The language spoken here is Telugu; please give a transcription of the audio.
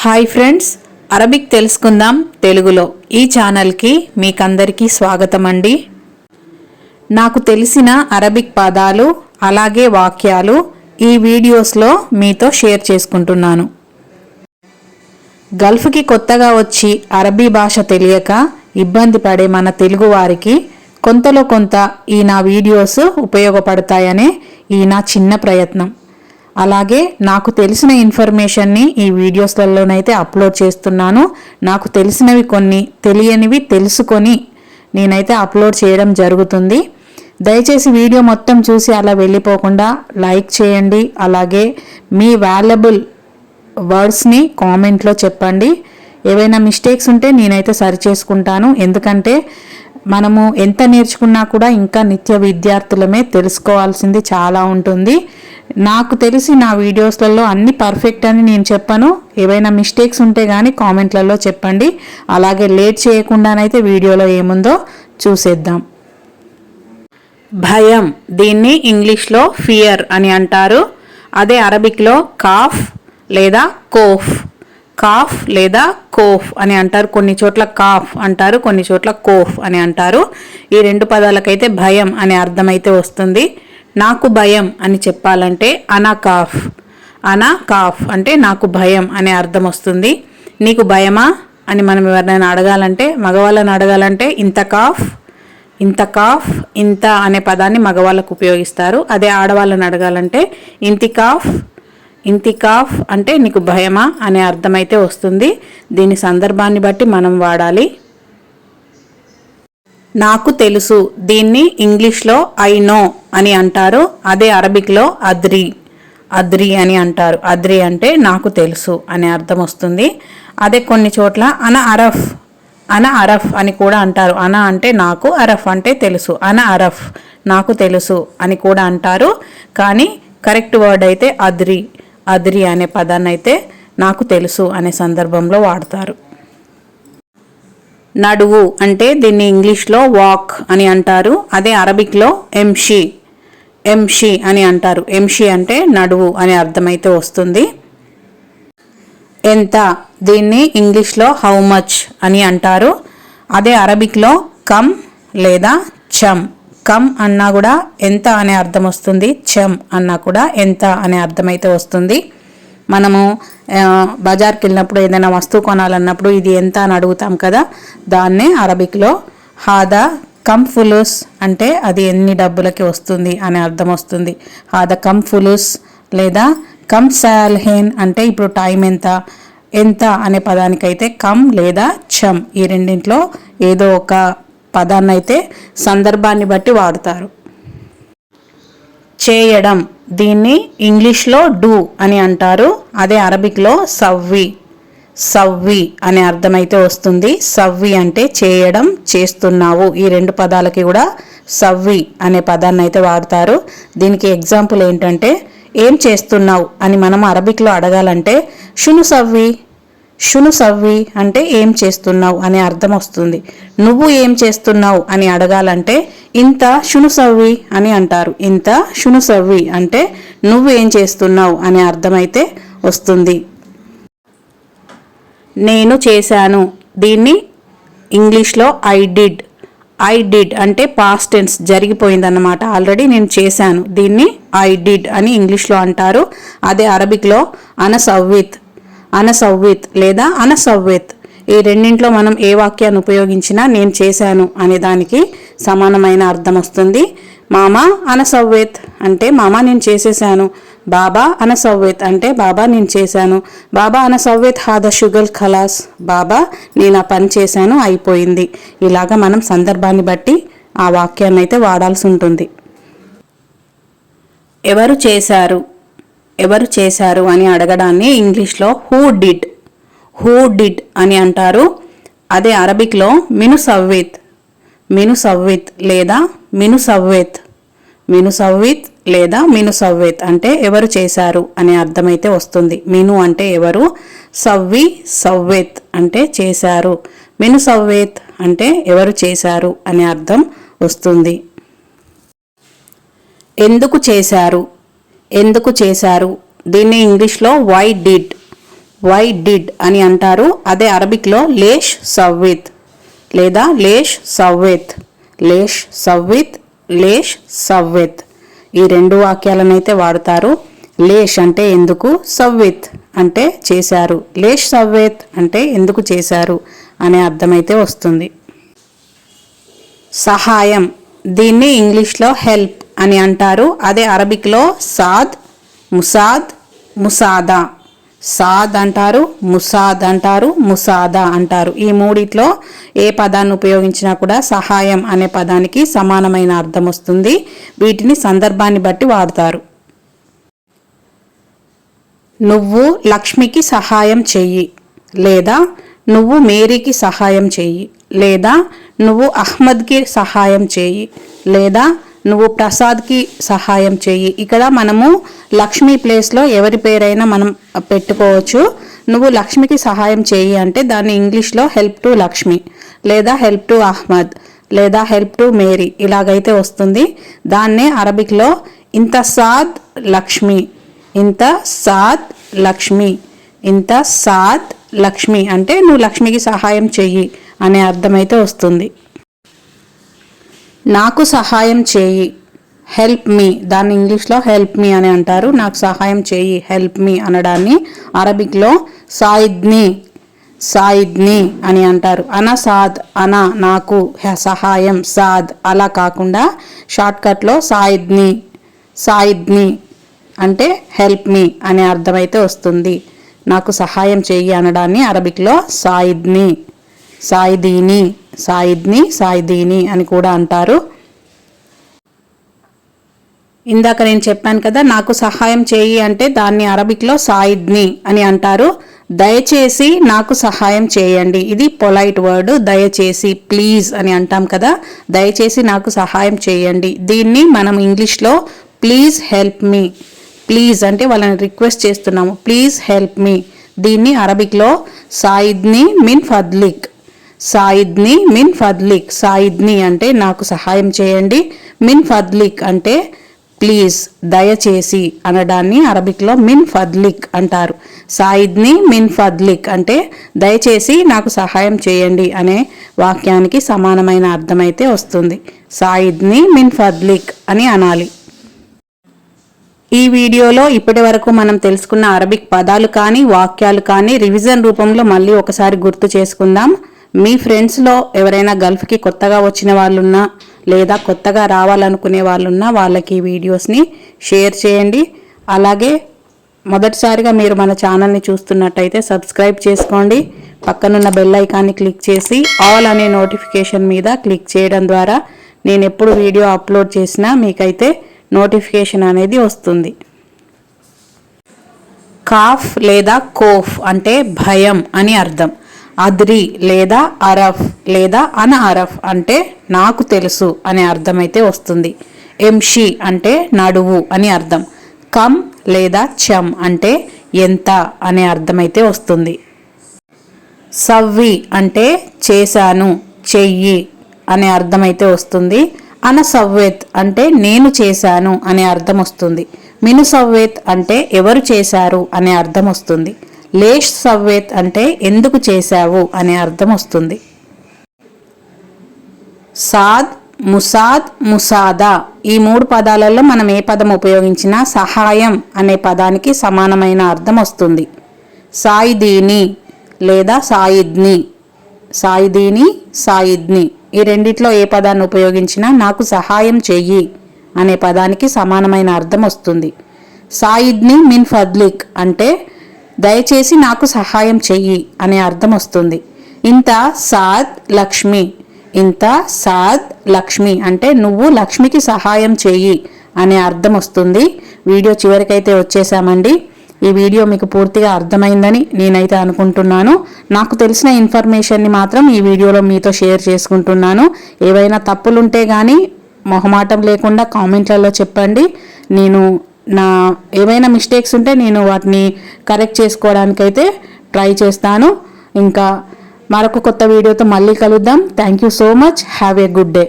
హాయ్ ఫ్రెండ్స్ అరబిక్ తెలుసుకుందాం తెలుగులో. ఈ ఛానల్కి మీకందరికీ స్వాగతం అండి. నాకు తెలిసిన అరబిక్ పదాలు అలాగే వాక్యాలు ఈ వీడియోస్లో మీతో షేర్ చేసుకుంటున్నాను. గల్ఫ్కి కొత్తగా వచ్చి అరబీ భాష తెలియక ఇబ్బంది పడే మన తెలుగు వారికి కొంతలో కొంత ఈ నా వీడియోస్ ఉపయోగపడతాయనే ఈ నా చిన్న ప్రయత్నం. అలాగే నాకు తెలిసిన ఇన్ఫర్మేషన్ని ఈ వీడియోస్లలోనైతే అప్లోడ్ చేస్తున్నాను. నాకు తెలిసినవి కొన్ని తెలియనివి తెలుసుకొని నేనైతే అప్లోడ్ చేయడం జరుగుతుంది. దయచేసి వీడియో మొత్తం చూసి అలా వెళ్ళిపోకుండా లైక్ చేయండి. అలాగే మీ వాల్యబుల్ వర్డ్స్ని కామెంట్లో చెప్పండి. ఏవైనా మిస్టేక్స్ ఉంటే నేనైతే సరి చేసుకుంటాను. ఎందుకంటే మనము ఎంత నేర్చుకున్నా కూడా ఇంకా నిత్య విద్యార్థులమే తెలుసుకోవాల్సింది చాలా ఉంటుంది. నాకు తెలిసి నా వీడియోస్లలో అన్ని పర్ఫెక్ట్ అని నేను చెప్పను. ఏవైనా మిస్టేక్స్ ఉంటే కానీ కామెంట్లలో చెప్పండి. అలాగే లేట్ చేయకుండానైతే వీడియోలో ఏముందో చూసేద్దాం. భయం దీన్ని ఇంగ్లీష్లో ఫియర్ అని అంటారు. అదే అరబిక్లో కాఫ్ లేదా కోఫ్. కాఫ్ లేదా కోఫ్ అని అంటారు. కొన్ని చోట్ల కాఫ్ అంటారు కొన్ని చోట్ల కోఫ్ అని అంటారు. ఈ రెండు పదాలకైతే భయం అనే అర్థమైతే వస్తుంది. నాకు భయం అని చెప్పాలంటే అనా కాఫ్ అనా కాఫ్ అంటే నాకు భయం అనే అర్థం వస్తుంది. నీకు భయమా అని మనం ఎవరినైనా అడగాలంటే మగవాళ్ళని అడగాలంటే ఇంత కాఫ్ ఇంత కాఫ్ ఇంత అనే పదాన్ని మగవాళ్ళకు ఉపయోగిస్తారు. అదే ఆడవాళ్ళని అడగాలంటే ఇంతి కాఫ్ ఇంతికాఫ్ అంటే నీకు భయమా అనే అర్థమైతే వస్తుంది. దీని సందర్భాన్ని బట్టి మనం వాడాలి. నాకు తెలుసు దీన్ని ఇంగ్లీష్లో ఐ నో అని అంటారు అదే అరబిక్లో అద్రి. అద్రి అని అంటారు. అద్రి అంటే నాకు తెలుసు అనే అర్థం వస్తుంది. అదే కొన్ని చోట్ల అన అరఫ్ అన అరఫ్ అని కూడా అంటారు. అన అంటే నాకు అరఫ్ అంటే తెలుసు. అన అరఫ్ నాకు తెలుసు అని కూడా అంటారు. కానీ కరెక్ట్ వర్డ్ అయితే అద్రి. అదిరి అనే పదాన్ని అయితే నాకు తెలుసు అనే సందర్భంలో వాడతారు. నడువు అంటే దీన్ని ఇంగ్లీష్లో వాక్ అని అంటారు. అదే అరబిక్లో ఎంషి ఎంషి అని అంటారు. ఎంషి అంటే నడువు అనే అర్థమైతే వస్తుంది. ఎంత దీన్ని ఇంగ్లీష్లో హౌ మచ్ అని అంటారు. అదే అరబిక్లో కమ్ లేదా చమ్. కమ్ అన్నా కూడా ఎంత అనే అర్థం వస్తుంది చమ్ అన్నా కూడా ఎంత అనే అర్థమైతే వస్తుంది. మనము బజార్కి వెళ్ళినప్పుడు ఏదైనా వస్తువు కొనాలన్నప్పుడు ఇది ఎంత అని అడుగుతాం కదా దాన్నే అరబిక్లో హాదా కమ్ ఫులుస్ అంటే అది ఎన్ని డబ్బులకి వస్తుంది అనే అర్థం వస్తుంది. హాద కమ్ ఫులుస్ లేదా కమ్ సాల్హేన్ అంటే ఇప్పుడు టైం ఎంత ఎంత అనే పదానికైతే కమ్ లేదా చమ్ ఈ రెండింట్లో ఏదో ఒక పదాన్ని అయితే సందర్భాన్ని బట్టి వాడతారు. చేయడం దీన్ని ఇంగ్లీష్లో డూ అని అంటారు. అదే అరబిక్లో సవ్వి. సవ్వి అనే అర్థమైతే వస్తుంది. సవ్వి అంటే చేయడం చేస్తున్నావు. ఈ రెండు పదాలకి కూడా సవ్వి అనే పదాన్ని అయితే వాడతారు. దీనికి ఎగ్జాంపుల్ ఏంటంటే ఏం చేస్తున్నావు అని మనం అరబిక్లో అడగాలంటే షును సవ్వి. షును సవ్వి అంటే ఏం చేస్తున్నావు? అనే అర్థం వస్తుంది. నువ్వు ఏం చేస్తున్నావు? అని అడగాలంటే ఇంత షును సవ్వి అని అంటారు. ఇంత షును సవ్వి అంటే నువ్వు ఏం చేస్తున్నావు? అనే అర్థమైతే వస్తుంది. నేను చేశాను. దీన్ని ఇంగ్లీష్లో ఐ డిడ్ ఐ డిడ్ అంటే పాస్ట్ టెన్స్ జరిగిపోయిందన్నమాట. ఆల్రెడీ నేను చేశాను. దీన్ని ఐ డిడ్ అని ఇంగ్లీష్లో అంటారు. అదే అరబిక్లో అనసవ్విత్ అనసవ్విత్ లేదా అనసవ్విత్. ఈ రెండింట్లో మనం ఏ వాక్యాన్ని ఉపయోగించినా నేను చేశాను అనే దానికి సమానమైన అర్థం వస్తుంది. మామ అనసవ్వేత్ అంటే మామ నేను చేసేసాను బాబా అనసవ్వేత్ అంటే బాబా నేను చేశాను. బాబా అనసవ్వేత్ హాద షుగల్ ఖలాస్. బాబా నేను ఆ పని చేశాను అయిపోయింది. ఇలాగా మనం సందర్భాన్ని బట్టి ఆ వాక్యాన్ని అయితే వాడాల్సి ఉంటుంది. ఎవరు చేశారు? ఎవరు చేశారు అని అడగడాన్ని ఇంగ్లీష్లో హూ డిడ్. హూ డిడ్ అని అంటారు. అదే అరబిక్లో మిను సవ్విత్. మిను సవ్విత్ లేదా మిను సవ్వేత్. మిను సవ్విత్ లేదా మిను సవ్వేత్ అంటే ఎవరు చేశారు అనే అర్థమైతే వస్తుంది. మిను అంటే ఎవరు? సవ్వి సవ్వేత్ అంటే చేశారు. మిను సవ్వేత్ అంటే ఎవరు చేశారు అనే అర్థం వస్తుంది. ఎందుకు చేశారు? ఎందుకు చేశారు? దీన్ని ఇంగ్లీష్లో వై డిడ్ వై డిడ్ అని అంటారు. అదే అరబిక్లో లేష్ సవ్విత్ లేదా లేష్ సవ్వెత్ లేష్ సవ్విత్ లేష్ సవ్వేత్ ఈ రెండు వాక్యాలను అయితే వాడుతారు. లేష్ అంటే ఎందుకు? సవ్విత్ అంటే చేశారు. లేష్ సవ్వేత్ అంటే ఎందుకు చేశారు? అనే అర్థమైతే వస్తుంది. సహాయం. దీన్ని ఇంగ్లీష్లో హెల్ప్ అని అంటారు. అదే అరబిక్లో సాద్ ముసాద్ ముసాదా. సాద్ అంటారు ముసాద్ అంటారు ముసాదా అంటారు. ఈ మూడిట్లో ఏ పదాన్ని ఉపయోగించినా కూడా సహాయం అనే పదానికి సమానమైన అర్థం వస్తుంది. వీటిని సందర్భాన్ని బట్టి వాడతారు. నువ్వు లక్ష్మికి సహాయం చెయ్యి లేదా నువ్వు మేరీకి సహాయం చెయ్యి లేదా నువ్వు అహ్మద్కి సహాయం చేయి లేదా నువ్వు ప్రసాద్కి సహాయం చేయి ఇక్కడ మనము లక్ష్మి ప్లేస్లో ఎవరి పేరైనా మనం పెట్టుకోవచ్చు. నువ్వు లక్ష్మికి సహాయం చేయి అంటే దాన్ని ఇంగ్లీష్లో హెల్ప్ టు లక్ష్మి లేదా హెల్ప్ టు అహ్మద్ లేదా హెల్ప్ టు మేరీ ఇలాగైతే వస్తుంది. దాన్నే అరబిక్లో ఇంత సాద్ లక్ష్మి ఇంత సాద్ లక్ష్మి ఇంత సాద్ లక్ష్మి అంటే నువ్వు లక్ష్మికి సహాయం చెయ్యి అనే అర్థమైతే వస్తుంది. నాకు సహాయం చేయి హెల్ప్ మీ దాన్ని ఇంగ్లీష్లో హెల్ప్ మీ అని అంటారు. నాకు సహాయం చేయి హెల్ప్ మీ అనడాన్ని అరబిక్లో సాయిద్ని సాయిద్ని అని అంటారు. అన సాద్ అన నాకు సహాయం. సాద్ అలా కాకుండా షార్ట్కట్లో సాయిద్ని సాయిద్ని అంటే హెల్ప్ మీ అనే అర్థమైతే వస్తుంది. నాకు సహాయం చేయి అనడాన్ని అరబిక్లో సాయిద్ని సాయిదీని సాయిద్ని సాయిదీని అని కూడా అంటారు. ఇందాక నేను చెప్పాను కదా నాకు సహాయం చేయి అంటే దాన్ని అరబిక్లో సాయిద్ని అని అంటారు. దయచేసి నాకు సహాయం చేయండి. ఇది పొలైట్ వర్డ్ దయచేసి ప్లీజ్ అని అంటాం కదా దయచేసి నాకు సహాయం చేయండి. దీన్ని మనం ఇంగ్లీష్లో ప్లీజ్ హెల్ప్ మీ. ప్లీజ్ అంటే వాళ్ళని రిక్వెస్ట్ చేస్తున్నాము ప్లీజ్ హెల్ప్ మీ. దీన్ని అరబిక్లో సాయిద్ని మిన్ ఫద్లిక్. సాయిద్ని మిన్ ఫద్లిక్. సాయిద్ని అంటే నాకు సహాయం చేయండి. మిన్ ఫద్లిక్ అంటే ప్లీజ్ దయచేసి అనడాన్ని అరబిక్లో మిన్ ఫద్లిక్ అంటారు. సాయిద్ని మిన్ ఫద్లిక్ అంటే దయచేసి నాకు సహాయం చేయండి అనే వాక్యానికి సమానమైన అర్థమైతే వస్తుంది. సాయిద్ని మిన్ ఫద్లిక్ అని అనాలి. ఈ వీడియోలో ఇప్పటి వరకు మనం తెలుసుకున్న అరబిక్ పదాలు కానీ వాక్యాలు కానీ రివిజన్ రూపంలో మళ్ళీ ఒకసారి గుర్తు చేసుకుందాం. మీ ఫ్రెండ్స్లో ఎవరైనా గల్ఫ్కి కొత్తగా వచ్చిన వాళ్ళున్నా లేదా కొత్తగా రావాలనుకునే వాళ్ళున్నా వాళ్ళకి ఈ వీడియోస్ని షేర్ చేయండి. అలాగే మొదటిసారిగా మీరు మన ఛానల్ని చూస్తున్నట్టయితే సబ్స్క్రైబ్ చేసుకోండి. పక్కనున్న బెల్ ఐకాన్ని క్లిక్ చేసి ఆల్ అనే నోటిఫికేషన్ మీద క్లిక్ చేయడం ద్వారా నేను ఎప్పుడు వీడియో అప్లోడ్ చేసినా మీకైతే నోటిఫికేషన్ అనేది వస్తుంది. కాఫ్ లేదా కోఫ్ అంటే భయం అని అర్థం. అద్రి లేదా అరఫ్ లేదా అన అరఫ్ అంటే నాకు తెలుసు అనే అర్థమైతే వస్తుంది. ఎంషి అంటే నడువు అని అర్థం. కమ్ లేదా చమ్ అంటే ఎంత అనే అర్థమైతే వస్తుంది. సవ్వి అంటే చేశాను చెయ్యి అనే అర్థమైతే వస్తుంది. అనసవ్వేత్ అంటే నేను చేశాను అనే అర్థం వస్తుంది. మినుసవ్వేత్ అంటే ఎవరు చేశారు అనే అర్థం వస్తుంది. లేష్ సవ్వేత్ అంటే ఎందుకు చేశావు అనే అర్థం వస్తుంది. సాద్ ముసాద్ ముసాదా ఈ మూడు పదాలలో మనం ఏ పదం ఉపయోగించినా సహాయం అనే పదానికి సమానమైన అర్థం వస్తుంది. సాయిదీని లేదా సాయిద్ని. సాయిదీని సాయిద్ని ఈ రెండిట్లో ఏ పదాన్ని ఉపయోగించినా నాకు సహాయం చెయ్యి అనే పదానికి సమానమైన అర్థం వస్తుంది. సాయిద్ని మిన్ ఫద్లిక్ అంటే దయచేసి నాకు సహాయం చెయ్యి అనే అర్థం వస్తుంది. ఇంత సాద్ లక్ష్మి ఇంత సాద్ లక్ష్మి అంటే నువ్వు లక్ష్మికి సహాయం చెయ్యి అనే అర్థం వస్తుంది. వీడియో చివరికైతే వచ్చేసామండి. ఈ వీడియో మీకు పూర్తిగా అర్థమైందని నేనైతే అనుకుంటున్నాను. నాకు తెలిసిన ఇన్ఫర్మేషన్ని మాత్రం ఈ వీడియోలో మీతో షేర్ చేసుకుంటున్నాను. ఏవైనా తప్పులుంటే కానీ మొహమాటం లేకుండా కామెంట్లలో చెప్పండి. నేను నా ఏమైనా మిస్టేక్స్ ఉంటే నేను వాటిని కరెక్ట్ చేసుకోవడానికైతే ట్రై చేస్తాను. ఇంకా మరొక కొత్త వీడియోతో మళ్ళీ కలుద్దాం. Thank you so much have a good day